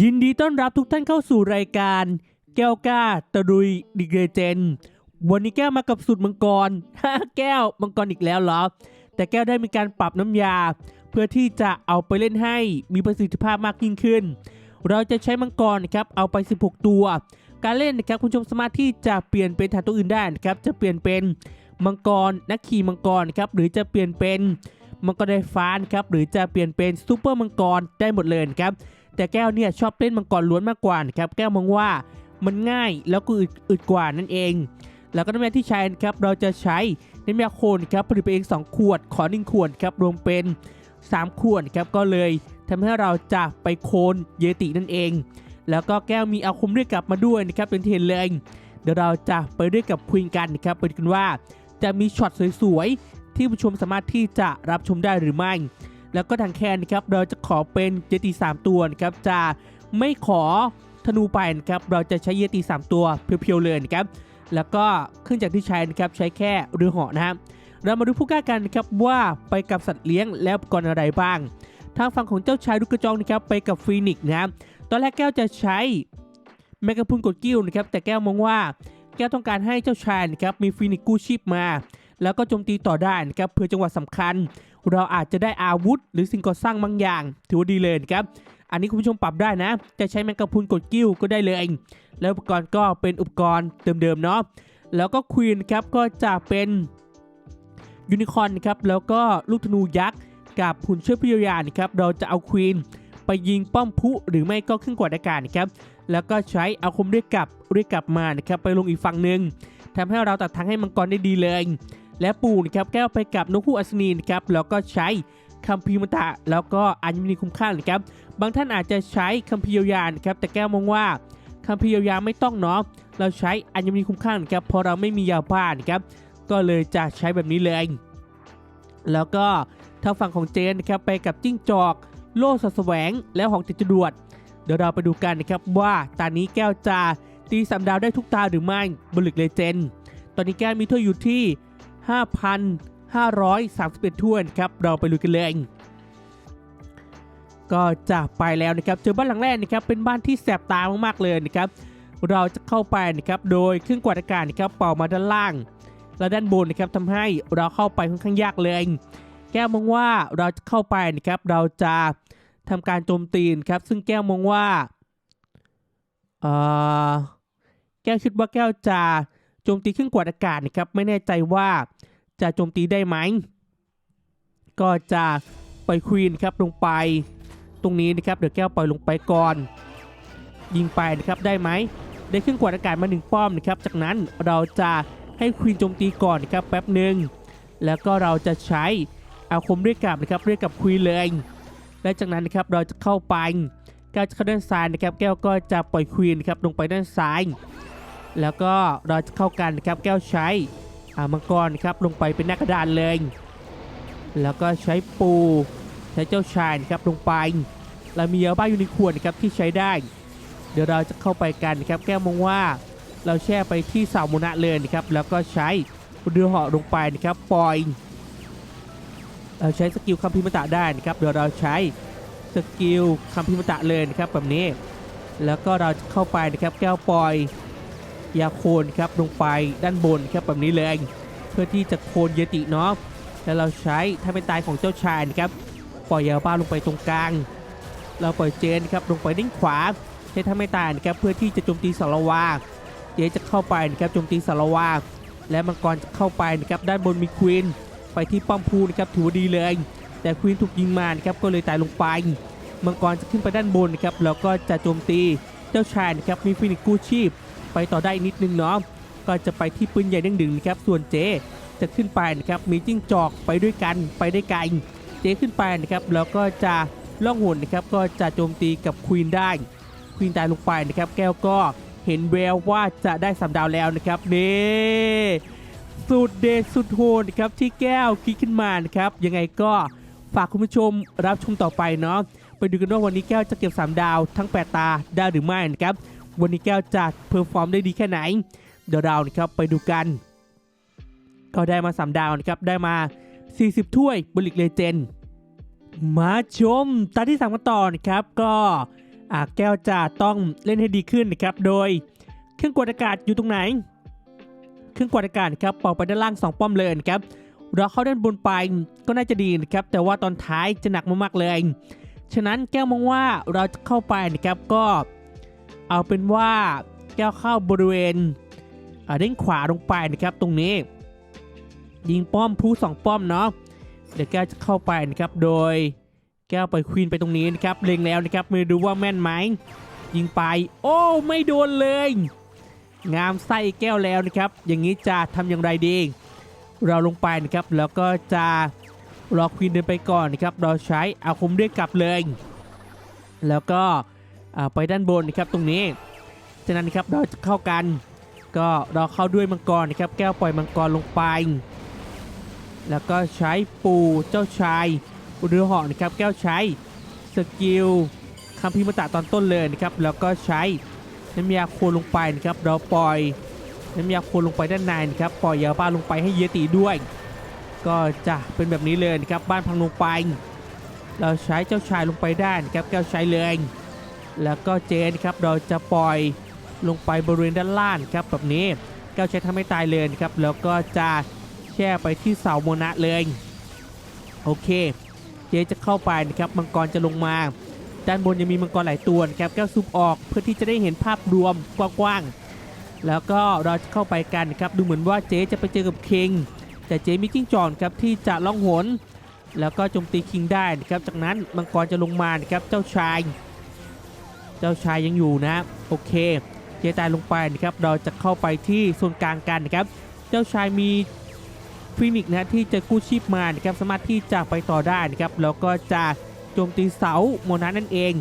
ยินดีต้อนรับทุกท่านเข้าสู่รายการ แก้วกล้าตะรุยดิเกเจน วันนี้แก้วมากับสูตรมังกร แก้วมังกรอีกแล้วเหรอ แต่แก้วได้มีการปรับน้ำยา เพื่อที่จะเอาไปเล่นให้มีประสิทธิภาพมากยิ่งขึ้น เราจะใช้มังกรนะครับเอาไป 16 ตัว การเล่นนะครับคุณผู้ชมสามารถที่จะเปลี่ยนเป็นฐานตัวอื่นได้นะครับจะเปลี่ยนเป็นมังกรนักขี่มังกรนะครับหรือจะเปลี่ยนเป็นมังกรไฟฟ้านครับหรือจะเปลี่ยนเป็นซูเปอร์มังกรได้หมดเลยครับ แต่แก้วเนี่ยชอบเล่นมังกรล้วนมากกว่านะครับแก้วมองว่ามันง่ายแล้วก็อึดอึดกว่านั่นเอง แล้วก็น้ำยาที่ใช้นะครับเราจะใช้น้ำยาโคนครับผลิตไปเอง 2 ขวด ขอ1ขวดครับรวมเป็น 3 ขวดครับก็เลยทำให้เราจะไปโคนเยตินั่นเอง แล้วก็แก้วมีอาคมเรียกกลับมาด้วยนะครับเป็นเทนเลยเดี๋ยวเราจะไปเรียกกับคุยกันนะครับไปดูกันว่าจะมีช็อตสวยๆที่ผู้ชมสามารถที่จะรับชมได้หรือไม่ แล้วก็ทางแคนครับเราจะขอเป็นเยติ3ตัวนะครับจะไม่ขอธนูไปนะครับเราจะใช้เยติ3ตัวเพียวๆเลยนะครับแล้วก็ขึ้นจากรที่ใช้นะครับใช้แค่เรือเหาะนะครับเรามาดูผู้กล้ากันนะครับว่าไปกับสัตว์เลี้ยงแล้วกรณ์อะไรบ้าง ทางฝั่งของเจ้าชายลูกกระจองนะครับไปกับฟีนิกซ์นะครับตอนแรกแก้วจะใช้แมกกาพุนกดกิ้วนะครับแต่แก้วมองว่าแก้วต้องการให้เจ้าชายนะครับมีฟีนิกซ์กู้ชีพมา แล้วก็โจมตีต่อได้นะครับเพื่อจังหวะสำคัญ เราอาจจะได้อาวุธ หรือสิ่งก่อสร้างบางอย่าง ถือว่าดีเลยครับ อันนี้คุณผู้ชมปรับได้นะ จะใช้แมงกะพรุนกดกิ้วก็ได้เลยแล้วอุปกรณ์ก็เป็นอุปกรณ์เดิมๆเนาะแล้วก็ควีนครับก็จะเป็นยูนิคอร์นครับแล้วก็ลูกธนูยักษ์กับหุ่นเชือกพิยายานครับเราจะเอาควีนไปยิงป้อมพุหรือไม่ก็ขึ้นกว่าอากาศครับแล้วก็ใช้อาคมเรียกกลับเรียกกลับมานะครับไปลงอีกฝั่งหนึ่งทำให้เราตัดทางให้มังกรได้ดีเลย และปูนะครับแก้วไปกับนกฮูกอัศนีนะครับแล้วก็ใช้คัมภีร์มตะ แล้วก็อัญมณีคุ้มค่านะครับบางท่านอาจจะใช้คัมภีร์ยานะครับแต่แก้วมองว่าคัมภีร์ยาวไม่ต้องเนาะเราใช้อัญมณีคุ้มค่านะครับเพราะเราไม่มียาบ้านนะครับก็เลยจะใช้แบบนี้เลยแล้วก็ทางฝั่งของเจนนะครับไปกับจิ้งจอก โล่สอดแสวงและหอกติดจรวด เดี๋ยวเราไปดูกันนะครับว่าตอนนี้แก้วจะตีสามดาวได้ทุกตาหรือไม่บนลึกเลเจน ตอนนี้แก้วมีถ้วยอยู่ที่ 5,531ถ้วยนครับเราไปลุยกันเลยก็จะไปแล้วนะครับเจอบ้านหลังแรกนะครับเป็นบ้านที่แสบตามากๆเลยนะครับเราจะเข้าไปนะครับโดยเครื่องกวาดอากาศนะครับเป่ามาด้านล่าง และด้านบนนะครับทำให้เราเข้าไปค่อนข้างยากเลยแก้วมองว่าเราจะเข้าไปนะครับเราจะทำการโจมตีนครับซึ่งแก้วมองว่าเออแก้วคิดว่าแก้วจะ โจมตีเครื่องกวาดอากาศนะครับไม่แน่ใจว่าจะโจมตีได้ไหม ก็จะปล่อยควีนครับลงไป ตรงนี้นะครับเดี๋ยวแก้วปล่อยลงไปก่อน ยิงไปนะครับได้ไหมได้เครื่องกวาดอากาศมาหนึ่งป้อมนะครับจากนั้นเราจะให้ควีนโจมตีก่อนนะครับแป๊บหนึ่งแล้วก็เราจะใช้อาคมเรียกกลับนะครับเรียกกับควีนเลยและจากนั้นนะครับเราจะเข้าไปแก้วจะเข้าด้านซ้ายนะครับแก้วก็จะปล่อยควีนครับลงไปด้านซ้าย แล้วก็เราจะเข้ากันนะครับแก้วใช้อามังกรครับลงไปเป็นหน้ากระดานเลย แล้วก็ใช้ปูใช้เจ้าชายครับลงไป เรามียาบ้ายูนิคอร์นะครับที่ใช้ได้ เดี๋ยวเราจะเข้าไปกันนะครับแก้วมองว่าเราแช่ไปที่เสาโมนะเลยนะครับแล้วก็ใช้เรือเหาะลงไปนะครับปล่อยเราใช้สกิลคัมพิมตะได้นะครับเดี๋ยวเราใช้สกิลคัมพิมตะเลยนะครับแบบนี้ แล้วก็เราจะเข้าไปนะครับแก้วปล่อย ยาโคนครับลงไปด้านบนครับแบบนี้เลยเพื่อที่จะโคนเยติเนาะแล้วเราใช้ถ้าเป็นตายของเจ้าชายนะครับปล่อยยาบ้าลงไปตรงกลาง เราปล่อยเจนครับลงไปด้านขวาใช้ถ้าไม่ตายนะครับเพื่อที่จะโจมตีสารวาเจจะเข้าไปนะครับโจมตีสารวาและมังกรจะเข้าไปนะครับด้านบนมีควีนไปที่ป้อมพูนะครับถือว่าดีเลย แต่ควีนถูกยิงมานะครับก็เลยตายลงไปมังกรจะขึ้นไปด้านบนนะครับแล้วก็จะโจมตีเจ้าชายนะครับมีฟินิกกู้ชีพ ไปต่อได้นิดนึงเนาะก็จะไปที่ปืนใหญ่เด้งดึงนะครับส่วนเจจะขึ้นไปนะครับมีจิ้งจอกไปด้วยกันไปได้ไกลเจขึ้นไปนะครับแล้วก็จะล่องหนนะครับก็จะโจมตีกับควีนได้ควีนตายลงไปนะครับแก้วก็เห็นแววว่าจะได้สามดาวแล้วนะครับนี่สุดเดชสุดโหดครับที่แก้วคิดขึ้นมานะครับยังไงก็ฝากคุณผู้ชมรับชมต่อไปเนาะไปดูกันว่าวันนี้แก้วจะเก็บ 3 ดาวทั้ง 8 ตาได้หรือไม่นะครับ วันนี้แก้วจะเพอร์ฟอร์มได้ดีแค่ไหน เดี๋ยวเรานะครับไปดูกัน ก็ได้มา 3 ดาวนะครับ ได้มา 40 ถ้วยบริกเลเจนมาชมตาที่3กันต่อนะครับ ก็แก้วจะต้องเล่นให้ดีขึ้นนะครับ โดยเครื่องกดอากาศอยู่ตรงไหน เครื่องกดอากาศครับปอกไปด้านล่าง 2 ป้อมเลยนะครับเราเข้าด้านบนไปก็น่าจะดีนะครับ แต่ว่าตอนท้ายจะหนักมากๆเลย ฉะนั้นแก้วมองว่าเราจะเข้าไปนะครับก็ เอาเป็นว่าแก้วเข้าบริเวณอ่าด้านขวาลงไปนะครับ ตรงนี้ ยิงป้อมผู้สองป้อมเนาะเดี๋ยวแก้วจะเข้าไปนะครับ โดยแก้วไปควีนไปตรงนี้นะครับเล็งแล้วนะครับไม่รู้ว่าแม่นไหมยิงไป โอ้ไม่โดนเลย งามไส้แก้วแล้วนะครับ อย่างนี้จะทำอย่างไรดี เราลงไปนะครับ แล้วก็จะรอควีนเดินไปก่อนนะครับ เราใช้อาคมเรียกกลับเลย แล้วก็ ไปด้านบนนะครับตรงนี้ฉะนั้นนะครับเราจะเข้ากัน ก็เราเข้าด้วยมังกรนะครับแก้วปล่อยมังกรลงไป แล้วก็ใช้ปูเจ้าชายเรือหาะนะครับแก้วใช้สกิลคัมภีร์มตะตอนต้นเลยนะครับแล้วก็ใช้น้ำยาโคลลงไปนะครับเราปล่อยน้ำยาโคลลงไปด้านในนะครับปล่อยยาบ้าลงไปให้เยติด้วย ก็จะเป็นแบบนี้เลยนะครับบ้านพังลงไป เราใช้เจ้าชายลงไปได้นะครับแก้วใช้เลย แล้วก็เจนครับเราจะปล่อยลงไปบริเวณด้านล่างครับแบบนี้แก้วใช้ทำให้ตายเลยครับ แล้วก็จะแช่ไปที่เสาโมนะเลย โอเค เจจะเข้าไปนะครับมังกรจะลงมาด้านบนยังมีมังกรหลายตัวครับแก้วซุปออกเพื่อที่จะได้เห็นภาพรวมกว้างๆ แล้วก็เราจะเข้าไปกันครับดูเหมือนว่าเจ๊จะไปเจอกับคิง แต่เจ๊มีจิ้งจอกครับที่จะล่องหน แล้วก็โจมตีคิงได้นะครับจากนั้นมังกรจะลงมานะครับเจ้าชาย จ้าชายยังอยู่นะโอเค เจตายลงไปนะครับเราจะเข้าไปที่โซนกลางกันนะครับเจ้าชายมีฟินิกซ์นะที่จะกู้ชีพมานะครับสามารถที่จะไปต่อได้นะครับแล้วก็จะโจมตีเสาโมนานั่นเอง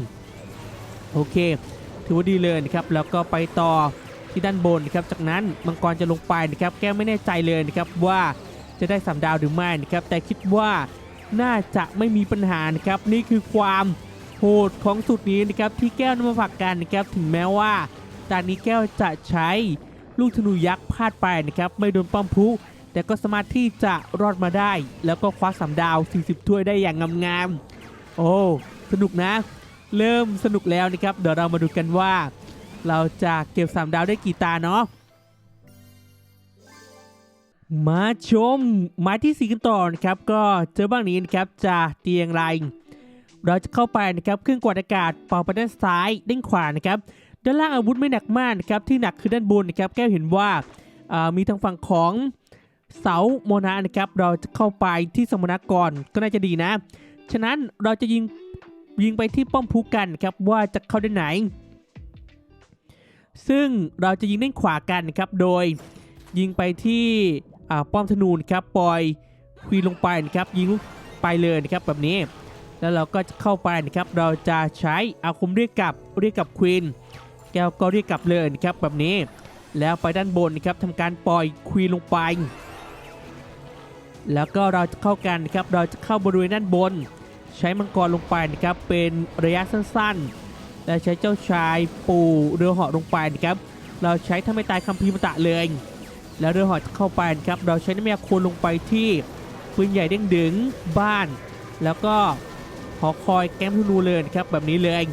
โอเค ถือว่าดีเลยนะครับแล้วก็ไปต่อที่ด้านบนนะครับจากนั้นมังกรจะลงไปนะครับแก้ไม่แน่ใจเลยนะครับว่าจะได้สามดาวหรือไม่นะครับแต่คิดว่าน่าจะไม่มีปัญหานะครับนี่คือความ หดของสุดนี้นะครับที่แก้วนำมาฝากกันนะครับถึงแม้ว่าตอนนี้แก้วจะใช้ลูกธนูยักษ์พลาดไปนะครับไม่โดนป้อมพุแต่ก็สามารถที่จะรอดมาได้ แล้วก็คว้าสามดาว 40 ถ้วยได้อย่างงามๆโอ้สนุกนะ เริ่มสนุกแล้วนะครับ เดี๋ยวเรามาดูกันว่า เราจะเก็บ3ดาวได้กี่ตาเนาะมาชมไม้ที่สีกันต่อนะครับก็เจอบ้างนี้นะครับจะเตียงไร เราจะเข้าไปนะครับเครื่องกวาดอากาศเป่าไปด้านซ้ายด้านขวานะครับด้านล่างอาวุธไม่หนักมากนะครับที่หนักคือด้านบนนะครับแก้วเห็นว่าามีทางฝั่งของเสาโมนานะครับเราจะเข้าไปที่สมณกรก็น่าจะดีนะ ฉะนั้นเราจะยิงยิงไปที่ป้อมพุกันครับว่าจะเข้าด้านไหน ซึ่งเราจะยิงด้านขวากันนะครับโดยยิงไปที่ป้อมธนูนครับปล่อยควีนลงไปนะครับยิงลูกไปเลยนะครับแบบนี้ แล้วเราก็จะเข้าไปนะครับ เราจะใช้อาคมเรียกกลับเรียกกลับควีนแก้วก็เรียกกลับเลยนะครับแบบนี้ แล้วไปด้านบนนะครับทำการปล่อยควีนลงไป แล้วก็เราจะเข้ากันนะครับ เราจะเข้าบริเวณด้านบน ใช้มังกรลงไปนะครับ เป็นระยะสั้นๆ และใช้เจ้าชายปูเรือเหาะลงไปนะครับ เราใช้ทำให้ตายคัมภีร์มตะเลย แล้วเรือเหาะจะเข้าไปนะครับ เราใช้น้ำยาโคลลงไปที่ปืนใหญ่เด้งดึงบ้าน แล้วก็ อคอยแก้มธนูเลยนะครับแบบนี้เลย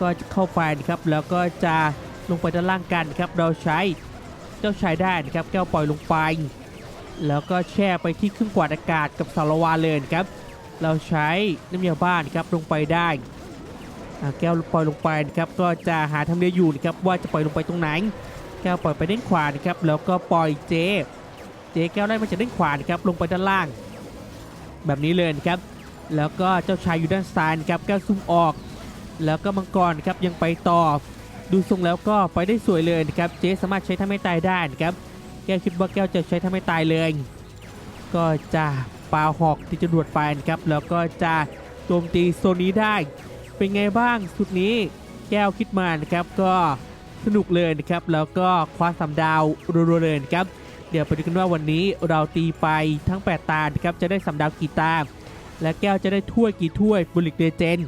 ก็จะเข้าไปนะครับแล้วก็จะลงไปด้านล่างกันครับเราใช้เจ้าชายได้นะครับแก้วปล่อยลงไป แล้วก็แช่ไปที่เครื่องกวาดอากาศกับสารวาเลยนครับ เราใช้น้ำยาบ้านครับลงไปได้แก้วปล่อยลงไปนะครับก็จะหาทำเลอยู่นะครับว่าจะปล่อยลงไปตรงไหน แก้วปล่อยไปด้านขวานะครับแล้วก็ปล่อยเจ เจแก้วไล่มาจากด้านขวานะครับลงไปด้านล่าง แบบนี้เลยนะครับ แล้วก็เจ้าชายอยู่ด้านซ้ายนะครับแก้วซุ่มออก แล้วก็มังกรครับยังไปต่อ ดูทรงแล้วก็ไปได้สวยเลยนะครับเจสามารถใช้ทำให้ตายได้นะครับแก้วคิดว่าแก้วจะใช้ทำให้ตายเลย ก็จะปาหอกที่จะรวดไปนะครับแล้วก็จะโจมตีโซนนี้ได้ เป็นไงบ้างสุดนี้แก้วคิดมานะครับก็สนุกเลยนะครับแล้วก็คว้าสามดาวรัวๆเลยนะครับเดี๋ยวไปดูกันว่าวันนี้เราตีไปทั้ง 8 ตานะครับจะได้สามดาวกี่ตา และแก้วจะได้ถ้วยกี่ถ้วยบุลิกเดเจน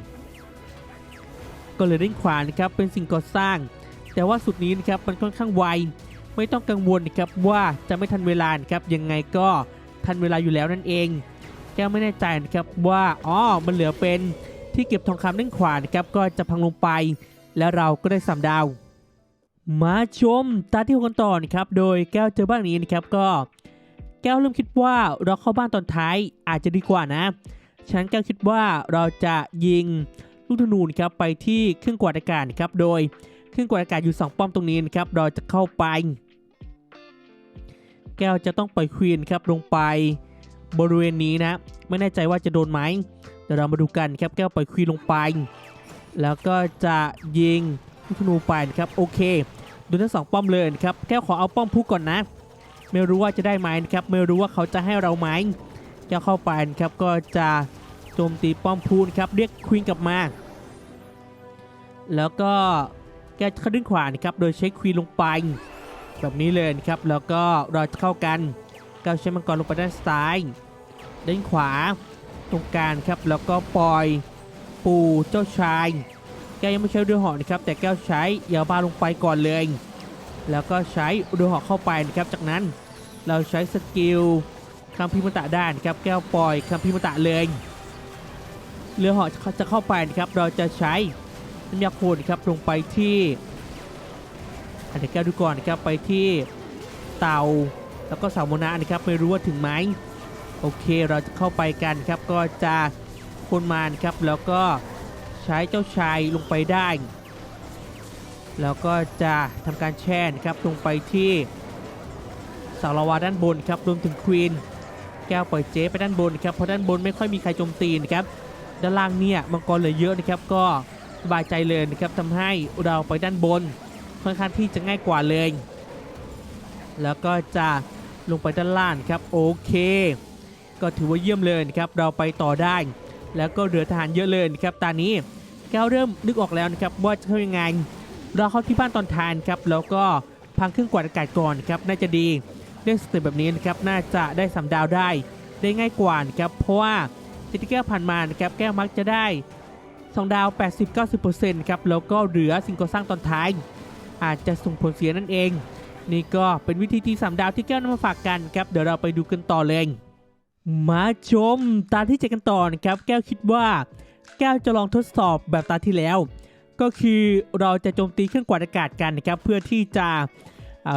ก็เลยเล่นขวานะครับเป็นสิ่งก่อสร้าง แต่ว่าสุดนี้นะครับมันค่อนข้างไวไม่ต้องกังวลนะครับว่าจะไม่ทันเวลานะครับยังไงก็ทันเวลาอยู่แล้วนั่นเอง แก้วไม่แน่ใจนะครับว่าอ๋อมันเหลือเป็นที่เก็บทองคำด้านขวานะครับก็จะพังลงไป แล้วเราก็ได้สามดาว มาชมตาที่หกกันต่อนะครับโดยแก้วเจอบ้านนี้นะครับก็ แก้วเริ่มคิดว่าเราเข้าบ้านตอนท้ายอาจจะดีกว่านะ ฉันแก้วคิดว่าเราจะยิงลูกธนูนครับไปที่เครื่องกวาดอากาศครับโดยเครื่องกวาดอากาศอยู่สองป้อมตรงนี้นะครับเราจะเข้าไป แก้วจะต้องปล่อยควีนครับลงไปบริเวณนี้นะไม่แน่ใจว่าจะโดนไหมเดี๋ยวเรามาดูกันครับแก้วปล่อยควีนลงไป แล้วก็จะยิงลูกธนูไปครับโอเคดูทั้งสองป้อมเลยครับแก้วขอเอาป้อมพุกก่อนนะไม่รู้ว่าจะได้ไหมนะครับไม่รู้ว่าเขาจะให้เราไหมแก้วเข้าไปครับก็จะ จมตีป้อมพูนครับเรียกควีนกลับมา แล้วก็แกจะเข้าด้นขวานครับโดยใช้ควีนลงไป แบบนี้เลยครับแล้วก็เราจะเข้ากันก้าวใช้มังกรลงไปด้านซ้ายด้านขวาตรงกลางครับแล้วก็ปล่อยปูเจ้าชาย แกยังไม่ใช้เรือหาะนะครับแต่แก้วใช้ยาบ้าลงไปก่อนเลย แล้วก็ใช้เรือเหาะเข้าไปนะครับจากนั้นเราใช้สกิลคัมพิมตะด้านครับแก้วปล่อยคัมพิมตะเลย เรือเหาะจะเข้าไปนะครับเราจะใช้น้ำยาโคลนครับลงไปที่อันนี้แก้วดูก่อนนะครับไปที่เตาแล้วก็เสาโมนานะครับไม่รู้ว่าถึงไหมโอเคเราจะเข้าไปกันครับก็จะคนมานครับแล้วก็ใช้เจ้าชายลงไปได้ แล้วก็จะทำการแช่นะครับลงไปที่สาลาวาด้านบนครับรวมถึงควีนแก้วปล่อยเจ๊ไปด้านบนครับเพราะด้านบนไม่ค่อยมีใครโจมตีนะครับ ด้านล่างเนี่ยมังกรเหลือเยอะนะครับก็สบายใจเลยนะครับทำให้เราไปด้านบนค่อนข้างที่จะง่ายกว่าเลย แล้วก็จะลงไปด้านล่างครับโอเค ก็ถือว่าเยี่ยมเลยครับเราไปต่อได้ แล้วก็เหลือทหารเยอะเลยนะครับตอนนี้แก้วเริ่มนึกออกแล้วนะครับว่าจะทำยังไง เราเข้าที่บ้านตอนทานครับแล้วก็พังเครื่องกวาดอากาศก่อนครับน่าจะดีเรื่องสเต็ปแบบนี้นะครับน่าจะได้สามดาวได้ได้ง่ายกว่านะครับเพราะว่า ที่แก้วผ่านมานะครับแก้วมักจะได้สองดาว 80-90%ครับแล้วก็เหลือสิ่งก่อสร้างตอนท้าย อาจจะส่งผลเสียนั่นเอง นี่ก็เป็นวิธีที่สามดาวที่แก้วนำมาฝากกันครับเดี๋ยวเราไปดูกันต่อเลย มาชมตาที่เจกันต่อนะครับแก้วคิดว่า แก้วจะลองทดสอบแบบตาที่แล้ว ก็คือเราจะโจมตีเครื่องกวาดอากาศกันนะครับเพื่อที่จะ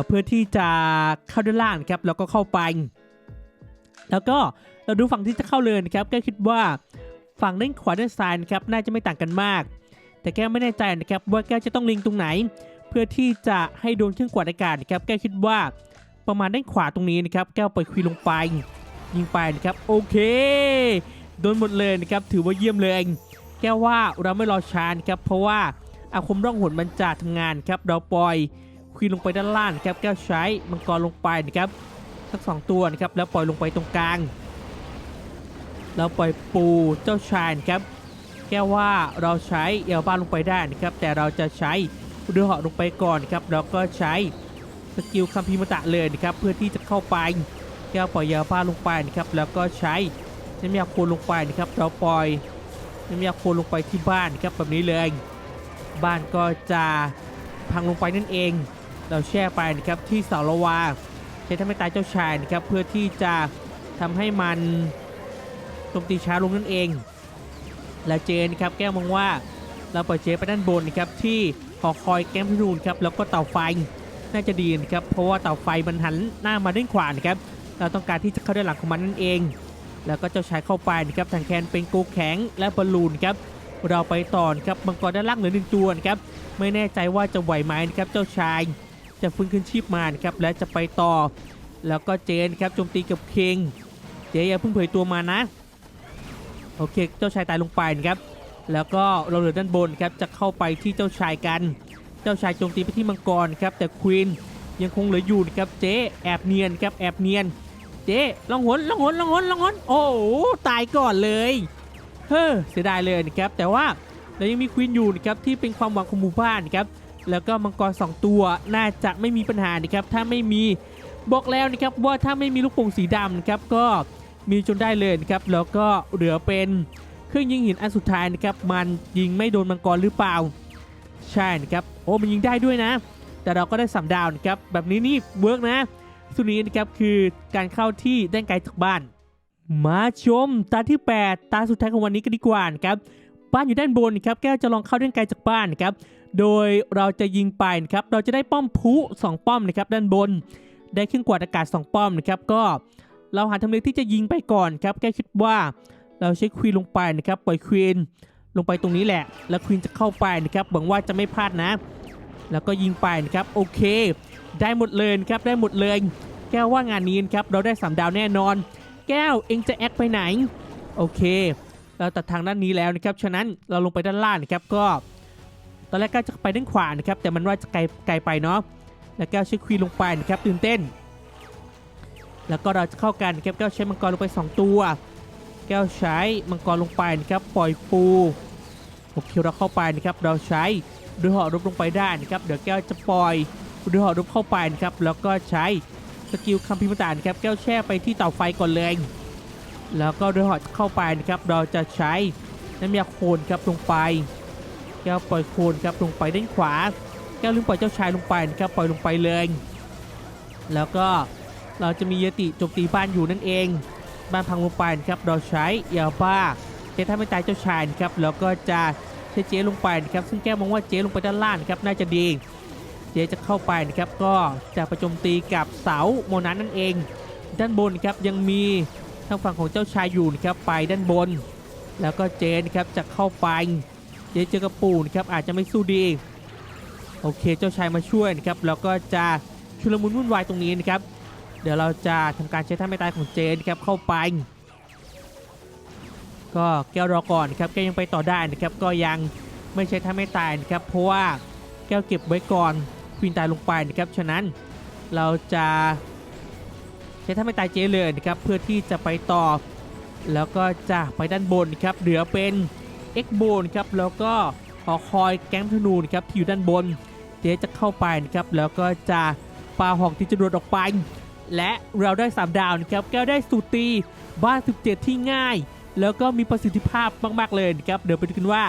เพื่อที่จะเข้าด้านล่างครับแล้วก็เข้าไป แล้วก็ เราดูฝั่งที่จะเข้าเลยนะครับแก้วคิดว่าฝั่งด้านขวาด้านซ้ายนะครับน่าจะไม่ต่างกันมาก แต่แก้วไม่แน่ใจนะครับว่าแก้วจะต้องลิงตรงไหน เพื่อที่จะให้โดนเครื่องกวาดอากาศนะครับแก้วคิดว่าประมาณด้านขวาตรงนี้นะครับแก้วปล่อยควีนลงไปยิงไปนะครับโอเค โดนหมดเลยนะครับถือว่าเยี่ยมเลยแก้วว่าเราไม่รอช้านะครับเพราะว่าอาคมร่องหนมันจะทำงานครับเราปล่อยควีนลงไปด้านล่างครับแก้วใช้มังกรลงไปนะครับทั้งสองตัวนะครับแล้วปล่อยลงไปตรงกลาง แล้วปล่อยปูเจ้าชายครับ แก้ว่าเราใช้เอลบ้าลงไปได้นะครับ แต่เราจะใช้เรือเหาะลงไปก่อนครับแล้วก็ใช้สกิลคัมพีมตะเลยนะครับ เพื่อที่จะเข้าไป แก้วปล่อยเอลบ้าลงไปนะครับ แล้วก็ใช้น้ำยาคลลงไปนะครับ เราปล่อยน้ำยาคลลงไปที่บ้านครับแบบนี้เลย บ้านก็จะพังลงไปนั่นเอง เราแช่ไปนะครับที่เสาละวาใช้ทำให้ตายเจ้าชายนะครับ เพื่อที่จะทำให้มัน โจมตีช้าลงนั่นเอง และเจนครับแก้วมองว่าเราปล่อยเจไปด้านบนครับที่หอคอยแก้มพิรูนครับแล้วก็เต่าไฟน่าจะดีนะครับเพราะว่าเต่าไฟมันหันหน้ามาด้านขวานะครับเราต้องการที่จะเข้าด้านหลังของมันนั่นเอง แล้วก็เจ้าชายเข้าไปนะครับทางแคนเป็นโกแข็งและบอลลูนครับเราไปต่อนครับมังกรด้านล่างเหลือหนึ่งตัวครับไม่แน่ใจว่าจะไหวไหมนะครับเจ้าชายจะฟื้นคืนชีพมานะครับและจะไปต่อ แล้วก็เจนครับโจมตีกับเคงเจอย่าเพิ่งเผยตัวมานะ โอเค เจ้าชายตายลงไปนะครับ แล้วก็เราเหลือด้านบนครับ จะเข้าไปที่เจ้าชายกัน เจ้าชายโจมตีไปที่มังกรครับ แต่ควีนยังคงเหลืออยู่นะครับ เจ๊แอบเนียนครับแอบเนียน เจ๊ลองหนลองหนลองหนลองหนโอ้ตายก่อนเลย เฮ้อเสียดายเลยนะครับ แต่ว่าเรายังมีควีนอยู่นะครับที่เป็นความหวังของหมู่บ้านครับ แล้วก็มังกรสองตัวน่าจะไม่มีปัญหานะครับ ถ้าไม่มีบอกแล้วนะครับว่าถ้าไม่มีลูกโป่งสีดำนะครับก็ มีจนได้เลยนะครับแล้วก็เหลือเป็นเครื่องยิงหินอันสุดท้ายนะครับมันยิงไม่โดนมังกรหรือเปล่า ใช่นะครับโอ้มันยิงได้ด้วยนะ แต่เราก็ได้สามดาวนะครับแบบนี้นี่เวิร์กนะสุดนี้นะครับคือการเข้าที่ด้านไกลจากบ้าน มาชมตาที่ 8 ตาสุดท้ายของวันนี้กันดีกว่านะครับบ้านอยู่ด้านบนนะครับแก้วจะลองเข้าด้านไกลจากบ้านนะครับโดยเราจะยิงไปนะครับเราจะได้ป้อมพุ2ป้อมนะครับด้านบน ได้เครื่องกวาดอากาศ 2 ป้อมนะครับก็ เราหาทำเลที่จะยิงไปก่อนครับแกคิดว่าเราใช้ควีนลงไปนะครับปล่อยควีนลงไปตรงนี้แหละ แล้วควีนจะเข้าไปนะครับหวังว่าจะไม่พลาดนะ แล้วก็ยิงไปนะครับโอเค ได้หมดเลยครับได้หมดเลย แก้วว่างานนี้ครับเราได้สามดาวแน่นอน แก้วเองจะแอคไปไหนโอเค เราตัดทางด้านนี้แล้วนะครับฉะนั้นเราลงไปด้านล่างนะครับก็ ตอนแรกก็จะไปด้านขวานะครับแต่มันว่าจะไกลไกลไปเนาะแล้วแก้วใช้ควีนลงไปนะครับตื่นเต้น แล้วก็เราจะเข้ากันครับแก้วใช้มังกรลงไป 2 ตัว แก้วใช้มังกรลงไปนะครับปล่อยปูโอเคเราเข้าไปนะครับเราใช้ดูหอรบลงไปได้นะครับเดี๋ยวแก้วจะปล่อยดูหอรบเข้าไปนะครับแล้วก็ใช้สกิลคัมพิมพ์ตานนะครับแก้วแช่ไปที่เต่าไฟก่อนเลย แล้วก็ดูหอเข้าไปนะครับเราจะใช้น้ำยาโคลนครับลงไป แก้วปล่อยโคลนครับลงไปด้านขวา แก้วลืมปล่อยเจ้าชายลงไปนะครับปล่อยลงไปเลย แล้วก็ เราจะมียติโจมตีบ้านอยู่นั่นเอง บ้านพังลงไปครับเราใช้ยาบ้าเจ๊ถ้าไม่ตายเจ้าชายครับแล้วก็จะใช้เจ๊ลงไปนะครับซึ่งแก้มองว่าเจ๊ลงไปด้านล่างครับน่าจะดีเจ๊จะเข้าไปนะครับก็จะประโจมตีกับเสาโมนัสนั่นเอง ด้านบนครับยังมีทางฝั่งของเจ้าชายอยู่นะครับไปด้านบน แล้วก็เจนะครับจะเข้าไป เจ๊เจอกระปูนครับอาจจะไม่สู้ดีโอเคเจ้าชายมาช่วยนะครับแล้วก็จะชุลมุนวุ่นวายตรงนี้นะครับ เดี๋ยวเราจะทำการใช้ท่าไม่ตายของเจนครับเข้าไป ก็แก้วรอก่อนครับแก้วยังไปต่อได้นะครับก็ยังไม่ใช้ท่าไม่ตายนะครับเพราะว่าแก้วเก็บไว้ก่อนควีนตายลงไปนะครับฉะนั้นเราจะใช้ท่าไม่ตายเจเลยนะครับเพื่อที่จะไปต่อ แล้วก็จะไปด้านบนครับเหลือเป็นเอ็กโบนครับแล้วก็หอคอยแก๊งธนูนะครับที่อยู่ด้านบน เจจะเข้าไปนะครับแล้วก็จะปาหอกที่จะรวดออกไป และเราได้ 3 ดาวนะครับแก้วได้สูตรตีบ้าน 17 ที่ง่าย แล้วก็มีประสิทธิภาพมากๆเลยนะครับเดี๋ยวไปดูกันว่า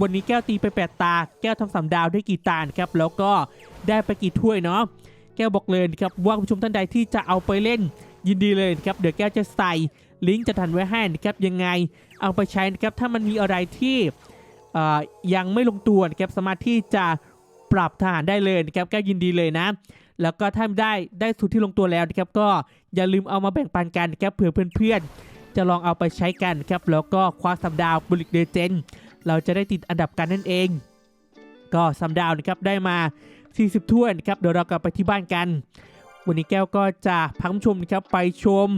วันนี้แก้วตีไป 8 ตา แก้วทำสามดาวได้กี่ตานครับแล้วก็ได้ไปกี่ถ้วยเนาะแก้วบอกเลยครับว่าผู้ชมท่านใดที่จะเอาไปเล่นยินดีเลยครับเดี๋ยวแก้วจะใส่ลิงก์จะทันไว้ให้นะครับยังไงเอาไปใช้นะครับถ้ามันมีอะไรที่ยังไม่ลงตัวนะครับสามารถที่จะปรับทหารได้เลยนะครับแก้วยินดีเลยนะ แล้วก็ถ้าได้ได้สูตรที่ลงตัวแล้วนะครับก็อย่าลืมเอามาแบ่งปันกันนะครับเผื่อเพื่อนๆ จะลองเอาไปใช้กันครับแล้วก็คว้าสัมดาวบุลิกเดเจนเราจะได้ติดอันดับกันนั่นเอง ก็สัมดาวนะครับได้มา 40 ถ้วยนะครับเดี๋ยวเรากลับไปที่บ้านกัน วันนี้แก้วก็จะพักชมนะครับไปชม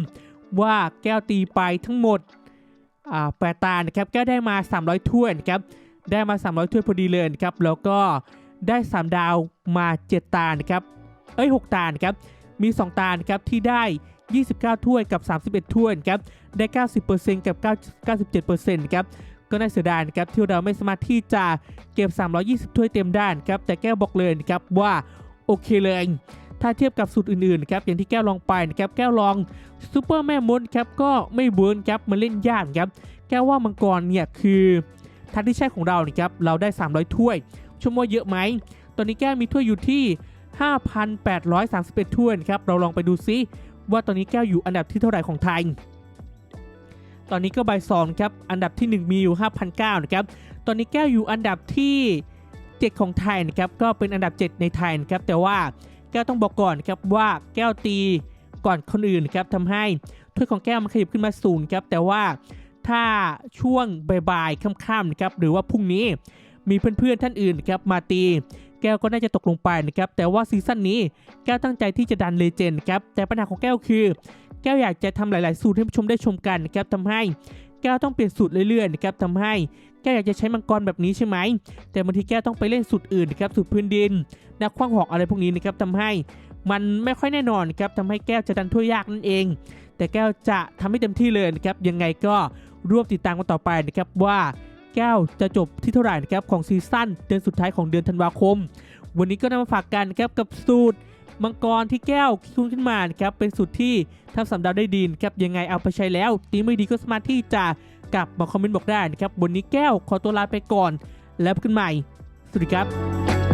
ว่าแก้วตีไปทั้งหมดอ่าแปดตานะครับแก้วได้มา 300 ถ้วยนะครับได้มา 300 ถ้วยพอดีเลยนะครับแล้วก็ได้ 3 ดาวมา 7 ตานะครับ เอ้ย 6 ตานครับ มี 2 ตานครับที่ได้ 29 ถ้วยกับ 31 ถ้วยครับ ได้ 90%กับ 97%นะครับ ก็น่าเสียดายนะครับที่เราไม่สามารถที่จะเก็บ 320 ถ้วยเต็มด้านครับ แต่แก้วบอกเลยครับว่าโอเคเลยถ้าเทียบกับสูตรอื่นๆครับอย่างที่แก้วลองไปนะครับแก้วลองซูเปอร์แม่มดครับก็ไม่เวิร์นครับมันเล่นยากครับแก้วว่ามังกรเนี่ยคือทัดที่ใช่ของเรานะครับเราได้ 300 ถ้วยชั่วโมงเยอะไหม ตอนนี้แก้วมีถ้วยอยู่ที่ 5,831 ถ้วยครับ เราลองไปดูซิว่าตอนนี้แก้วอยู่อันดับที่เท่าไหร่ของไทย ตอนนี้ก็ใบสองครับ อันดับที่ 1 มีอยู่ 5,009นะครับ ตอนนี้แก้วอยู่อันดับที่ 7 ของไทยนะครับ ก็เป็นอันดับ 7 ในไทยนะครับ แต่ว่าแก้วต้องบอกก่อนครับว่าแก้วตีก่อนคนอื่นครับทำให้ถ้วยของแก้วมันขยับขึ้นมาศูนย์ครับ แต่ว่าถ้าช่วงบ่ายๆค่ำๆนะครับ หรือว่าพรุ่งนี้มีเพื่อนๆท่านอื่นครับมาตี แก้วก็น่าจะตกลงไปนะครับแต่ว่าซีซั่นนี้แก้วตั้งใจที่จะดันเลเจนด์ครับแต่ปัญหาของแก้วคือ แก้วอยากจะทำหลาย ๆ สูตรให้ผู้ชมได้ชมกันนะครับทำให้แก้วต้องเปลี่ยนสูตรเรื่อย ๆ นะครับทำให้แก้วอยากจะใช้มังกรแบบนี้ใช่ไหม แต่บางทีแก้วต้องไปเล่นสูตรอื่นนะครับสูตรพื้นดิน นักคว้างหอกอะไรพวกนี้นะครับทำให้มันไม่ค่อยแน่นอนครับทำให้แก้วจะดันถ้วยยากนั่นเอง แต่แก้วจะทำให้เต็มที่เลยนะครับยังไงก็ร่วมติดตามกันต่อไปนะครับว่า แก้ว จะจบที่เท่าไหร่นะครับของซีซั่นเดือนสุดท้ายของเดือนธันวาคม วันนี้ก็นำมาฝากกันนะครับกับสูตรมังกรที่แก้วคิดขึ้นมานะครับเป็นสูตรที่ทำสำดาวได้ดีนะครับยังไงเอาไปใช้แล้วตีไม่ดีก็สามารถที่จะกลับมาคอมเมนต์บอกได้นะครับวันนี้แก้วขอตัวลาไปก่อน แล้วพบกันใหม่ สวัสดีครับ